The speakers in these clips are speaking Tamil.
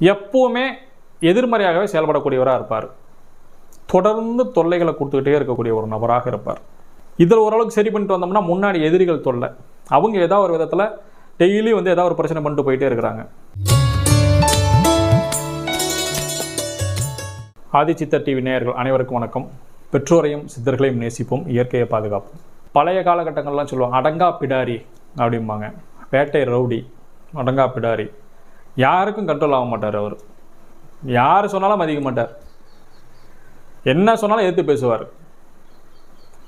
எப்போவுமே எதிர்மறையாகவே செயல்படக்கூடியவராக இருப்பார். தொடர்ந்து தொல்லைகளை கொடுத்துக்கிட்டே இருக்கக்கூடிய ஒரு நபராக இருப்பார். இதில் ஓரளவுக்கு சரி பண்ணிட்டு வந்தோம்னா முன்னாடி எதிரிகள் தொல்லை. அவங்க ஏதாவது ஒரு விதத்தில் டெய்லி வந்து ஏதாவது ஒரு பிரச்சனை பண்ணிட்டு போயிட்டே இருக்கிறாங்க. ஆதிச்சித்தர் டிவி நேயர்கள் அனைவருக்கும் வணக்கம். பெற்றோரையும் சித்தர்களையும் நேசிப்போம் இயற்கையை பாதுகாப்போம். பழைய காலகட்டங்கள்லாம் சொல்லுவாங்க அடங்கா பிடாரி அப்படிம்பாங்க. வேட்டை ரவுடி அடங்கா பிடாரி. யாருக்கும் கண்ட்ரோல் ஆக மாட்டார் அவர். யார் சொன்னாலும் மதிக்க மாட்டார். என்ன சொன்னாலும் எதிர்த்து பேசுவார்.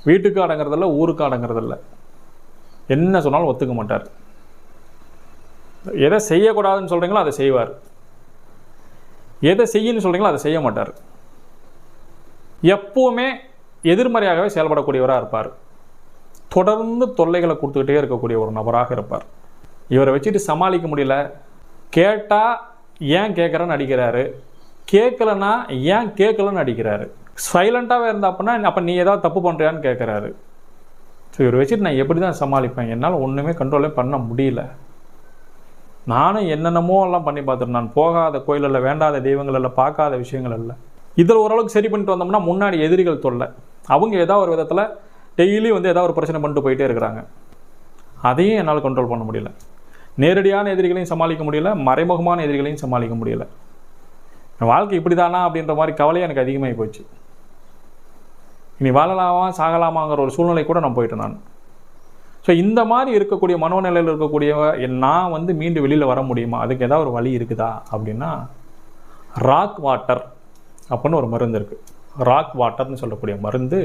வீட்டுக்கு அடங்குறதில்ல ஊருக்கு அடங்குறதில்ல. என்ன சொன்னாலும் ஒத்துக்க மாட்டார். எதை செய்யக்கூடாதுன்னு சொல்கிறீங்களோ அதை செய்வார். எதை செய்யணும்னு சொல்கிறீங்களோ அதை செய்ய மாட்டார். எப்போவுமே எதிர்மறையாகவே செயல்படக்கூடியவராக இருப்பார். தொடர்ந்து தொல்லைகளை கொடுத்துக்கிட்டே இருக்கக்கூடிய ஒரு நபராக இருப்பார். இவரை வச்சுட்டு சமாளிக்க முடியல கேட்டால் ஏன் கேட்குறேன்னு அடிக்கிறாரு. கேட்கலன்னா ஏன் கேட்கலன்னு அடிக்கிறாரு. சைலண்ட்டாகவே இருந்தா அப்படின்னா அப்போ நீ ஏதாவது தப்பு பண்ணுறியான்னு கேட்குறாரு ஸோ இவர் வச்சுட்டு நான் எப்படி தான் சமாளிப்பேன்? என்னால் ஒன்றுமே கண்ட்ரோலே பண்ண முடியல. நானும் என்னென்னமோ எல்லாம் பண்ணி பார்த்துட்டு நான் போகாத கோயிலில் வேண்டாத தெய்வங்கள் இல்லை பார்க்காத விஷயங்கள் இல்லை இதில் ஓரளவுக்கு சரி பண்ணிட்டு வந்தோம்னா முன்னாடி எதிரிகள் தொல்லை. அவங்க ஏதாவது ஒரு விதத்தில் டெய்லி வந்து ஏதாவது ஒரு பிரச்சனை பண்ணிட்டு போயிட்டே இருக்கிறாங்க. அதையும் என்னால் கண்ட்ரோல் பண்ண முடியல. நேரடியான எதிரிகளையும் சமாளிக்க முடியல மறைமுகமான எதிரிகளையும் சமாளிக்க முடியல. என் வாழ்க்கை இப்படி தானா அப்படின்ற மாதிரி கவலை எனக்கு அதிகமாகி போச்சு. இனி வாழலாமா சாகலாமாங்கிற ஒரு சூழ்நிலை கூட நான் போயிட்டேன் நான். ஸோ இந்த மாதிரி இருக்கக்கூடிய மனோநிலையில் இருக்கக்கூடிய நான் வந்து மீண்டும் வெளியில் வர முடியுமா? அதுக்கு ஏதாவது ஒரு வழி இருக்குதா? அப்படின்னா ராக் வாட்டர் அப்படின்னு ஒரு மருந்து இருக்குது ராக் வாட்டர்னு சொல்லக்கூடிய மருந்து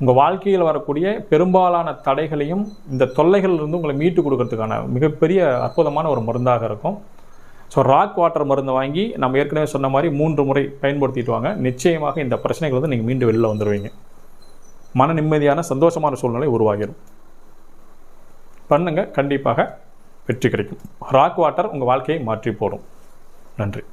உங்கள் வாழ்க்கையில் வரக்கூடிய பெரும்பாலான தடைகளையும் இந்த தொல்லைகளிலிருந்து உங்களை மீட்டு கொடுக்கறதுக்கான மிகப்பெரிய அற்புதமான ஒரு மருந்தாக இருக்கும். ஸோ ராக் வாட்டர் மருந்தை வாங்கி நம்ம ஏற்கனவே சொன்ன மாதிரி மூன்று முறை பயன்படுத்திட்டு வாங்க. நிச்சயமாக இந்த பிரச்சனைகள் வந்து நீங்கள் மீண்டும் வெளியில் வந்துடுவீங்க மன நிம்மதியான சந்தோஷமான சூழ்நிலை உருவாகிடும் பண்ணுங்க. கண்டிப்பாக வெற்றி கிடைக்கும். ராக் வாட்டர் உங்கள் வாழ்க்கையை மாற்றி போடும். நன்றி.